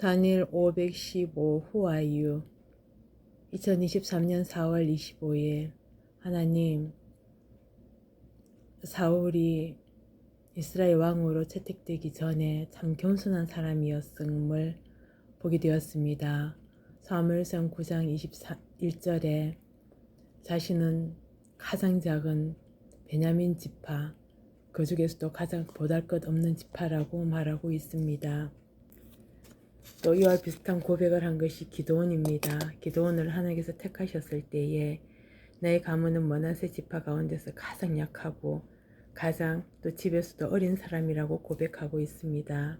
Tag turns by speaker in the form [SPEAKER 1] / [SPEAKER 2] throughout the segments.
[SPEAKER 1] 단일 515 후아유 2023년 4월 25일 하나님 사울이 이스라엘 왕으로 채택되기 전에 참 겸손한 사람이었음을 보게 되었습니다. 사무엘상 9장 21절에 자신은 가장 작은 베냐민 지파 그 중에서도 가장 보잘것 없는 지파라고 말하고 있습니다. 또 이와 비슷한 고백을 한 것이 기도원입니다. 기도원을 하나님께서 택하셨을 때에 내 가문은 머나세 지파 가운데서 가장 약하고 가장 또 집에서도 어린 사람이라고 고백하고 있습니다.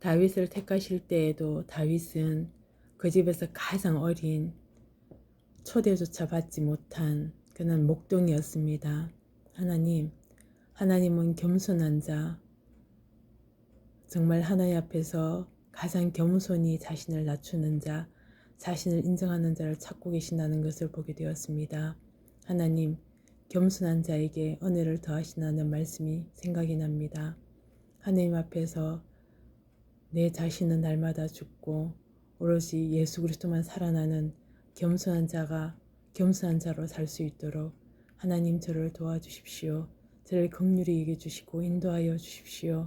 [SPEAKER 1] 다윗을 택하실 때에도 다윗은 그 집에서 가장 어린 초대조차 받지 못한 그는 목동이었습니다. 하나님, 하나님은 겸손한 자, 정말 하나님 앞에서 가장 겸손히 자신을 낮추는 자, 자신을 인정하는 자를 찾고 계신다는 것을 보게 되었습니다. 하나님, 겸손한 자에게 은혜를 더하시나는 말씀이 생각이 납니다. 하나님 앞에서 내 자신은 날마다 죽고 오롯이 예수 그리스도만 살아나는 겸손한 자가 겸손한 자로 살 수 있도록 하나님 저를 도와주십시오. 저를 긍휼히 여겨 주시고 인도하여 주십시오.